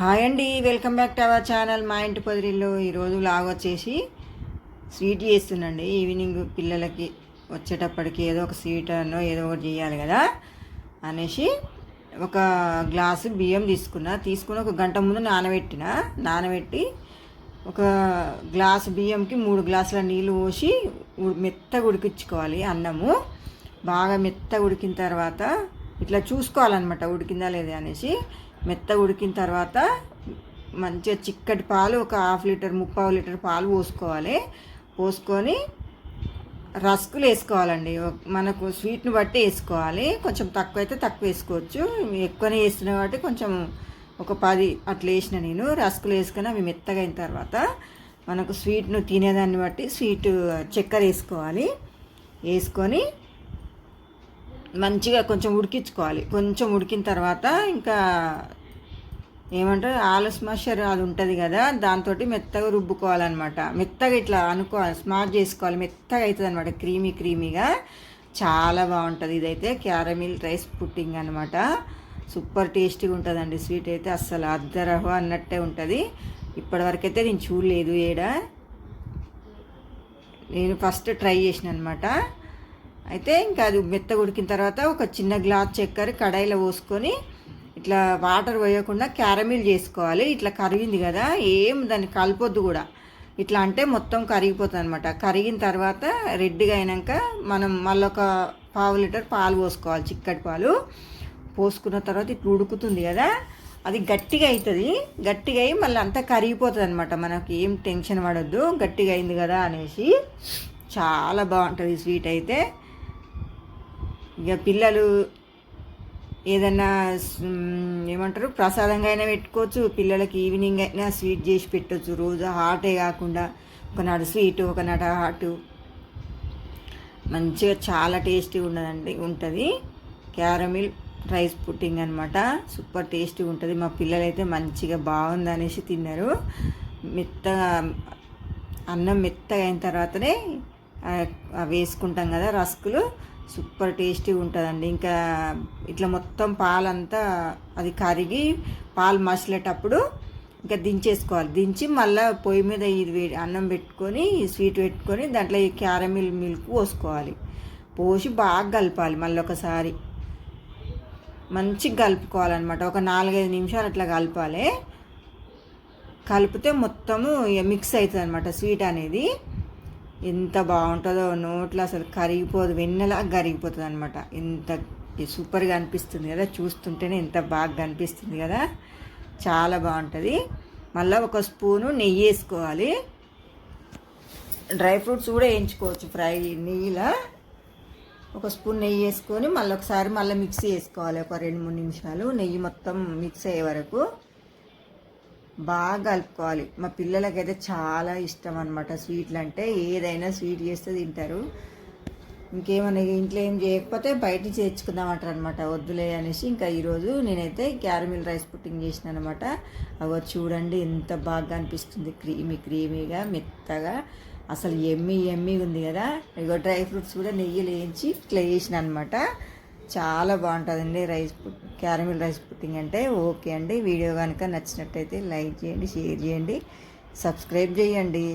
Hi అండి welcome back to our channel మా ఇంటి పొదిరిలో ఈరోజు లాగ్ వచ్చేసి స్వీట్ చేస్తుందండి. ఈవినింగ్ పిల్లలకి వచ్చేటప్పటికి ఏదో ఒక స్వీట్ అనో ఏదో ఒకటి చేయాలి కదా అనేసి ఒక గ్లాసు బియ్యం తీసుకున్నా. తీసుకుని ఒక గంట ముందు నానబెట్టిన. నానబెట్టి ఒక గ్లాసు బియ్యంకి మూడు గ్లాసుల నీళ్ళు పోసి మెత్తగా ఉడికించుకోవాలి అన్నము. బాగా మెత్తగా ఉడికిన తర్వాత ఇట్లా చూసుకోవాలన్నమాట ఉడికిందా లేదా అనేసి. మెత్తగా ఉడికిన తర్వాత మంచిగా చిక్కటి పాలు ఒక హాఫ్ లీటర్ ముప్పావు లీటర్ పాలు పోసుకోవాలి. పోసుకొని రస్కులు వేసుకోవాలండి. మనకు స్వీట్ని బట్టి వేసుకోవాలి. కొంచెం తక్కువ అయితే తక్కువ వేసుకోవచ్చు. ఎక్కువనే వేస్తున్నాయి కాబట్టి కొంచెం ఒక పది అట్లా వేసిన నేను. రస్కులు వేసుకొని అవి మెత్తగా అయిన తర్వాత మనకు స్వీట్ను తినేదాన్ని బట్టి స్వీట్ చక్కెర వేసుకోవాలి. వేసుకొని మంచిగా కొంచెం ఉడికించుకోవాలి. కొంచెం ఉడికిన తర్వాత ఇంకా ఏమంటారు? ఆలు స్మాషర్ అది ఉంటుంది కదా దాంతో మెత్తగా రుబ్బుకోవాలన్నమాట. మెత్తగా ఇట్లా అనుకోవాలి స్మాష్ చేసుకోవాలి. మెత్తగా అవుతుంది అనమాట క్రీమీ క్రీమీగా. చాలా బాగుంటుంది ఇదైతే. క్యారమిల్ రైస్ పుట్టింగ్ అనమాట సూపర్ టేస్టీగా ఉంటుందండి. స్వీట్ అయితే అస్సలు అద్దరహో అన్నట్టే ఉంటుంది. ఇప్పటివరకైతే నేను చూడలేదు ఏడ. నేను ఫస్ట్ ట్రై చేసిన అనమాట అయితే ఇంకా అది మెత్త ఉడికిన తర్వాత ఒక చిన్న గ్లాస్ చక్కెర కడాయిలో పోసుకొని ఇట్లా వాటర్ పోయకుండా క్యారమిల్ చేసుకోవాలి. ఇట్లా కరిగింది కదా ఏం దాన్ని కలపొద్దు కూడా. ఇట్లా అంటే మొత్తం కరిగిపోతుంది అనమాట కరిగిన తర్వాత రెడ్డిగా అయినాక మనం మళ్ళీ ఒక పావు లీటర్ పాలు పోసుకోవాలి చిక్కటి పాలు. పోసుకున్న తర్వాత ఇట్లా ఉడుకుతుంది కదా అది గట్టిగా అవుతుంది. గట్టిగా అయ్యి మళ్ళీ అంతా కరిగిపోతుంది అనమాట మనకి ఏం టెన్షన్ పడద్దు. గట్టిగా అయింది కదా అనేసి. చాలా బాగుంటుంది స్వీట్ అయితే. ఇక పిల్లలు ఏదన్నా ఏమంటారు ప్రసాదంగా అయినా పెట్టుకోవచ్చు. పిల్లలకి ఈవినింగ్ అయినా స్వీట్ చేసి పెట్టవచ్చు రోజు హాటే కాకుండా ఒకనాడు స్వీట్ ఒకనాడు హాట్. మంచిగా చాలా టేస్టీ ఉండదండి ఉంటుంది. క్యారమిల్ రైస్ పుట్టింగ్ అనమాట సూపర్ టేస్టీ ఉంటుంది. మా పిల్లలు అయితే మంచిగా బాగుంది అనేసి తిన్నారు. మెత్తగా అన్నం మెత్తగా అయిన తర్వాతనే వేసుకుంటాం కదా రస్కులు. సూపర్ టేస్టీగా ఉంటుందండి. ఇంకా ఇట్లా మొత్తం పాలంతా అది కరిగి పాలు మసిలేటప్పుడు ఇంకా దించేసుకోవాలి. దించి మళ్ళీ పొయ్యి మీద ఇది వే- అన్నం పెట్టుకొని స్వీట్ పెట్టుకొని దాంట్లో ఈ క్యారమిల్ మిల్క్ పోసుకోవాలి. పోసి బాగా కలపాలి మళ్ళీ ఒకసారి. మంచిగా కలుపుకోవాలన్నమాట. ఒక నాలుగైదు నిమిషాలు అట్లా కలపాలి. కలిపితే మొత్తము ఇక మిక్స్ అవుతుంది అనమాట స్వీట్ అనేది. ఎంత బాగుంటుందో నోట్లో అసలు కరిగిపోదు వెన్నెలా కరిగిపోతుంది అనమాట ఎంత సూపర్గా అనిపిస్తుంది కదా చూస్తుంటేనే ఎంత బాగా కనిపిస్తుంది కదా. చాలా బాగుంటుంది. మళ్ళీ ఒక స్పూను నెయ్యి వేసుకోవాలి. డ్రై ఫ్రూట్స్ కూడా వేయించుకోవచ్చు ఫ్రై నెయ్యిలో. ఒక స్పూన్ నెయ్యి వేసుకొని మళ్ళీ ఒకసారి మళ్ళీ మిక్సీ వేసుకోవాలి ఒక రెండు మూడు నిమిషాలు. నెయ్యి మొత్తం మిక్స్ అయ్యే వరకు. బాగా కలుపుకోవాలి. మా పిల్లలకైతే చాలా ఇష్టం అనమాట స్వీట్లు అంటే. ఏదైనా స్వీట్ చేస్తే తింటారు. ఇంకేమైనా ఇంట్లో ఏం చేయకపోతే బయట చేర్చుకుందామంటారు అనమాట వద్దులే అనేసి ఇంకా ఈరోజు నేనైతే క్యారమిల్ రైస్ పుట్టింగ్ చేసిన అనమాట అవి చూడండి ఎంత బాగా అనిపిస్తుంది. క్రీమీ క్రీమీగా మెత్తగా. అసలు ఎమ్మి ఎమ్మి ఉంది కదా. ఇగో డ్రై ఫ్రూట్స్ కూడా నెయ్యి వేయించి ఇట్లా చేసిన అనమాట చాలా బాగుంటుందండి రైస్ క్యారమిల్ రైస్ పుట్టింగ్ అంటే ఓకే అండి. వీడియో కనుక నచ్చినట్టయితే లైక్ చేయండి షేర్ చేయండి సబ్స్క్రైబ్ చేయండి.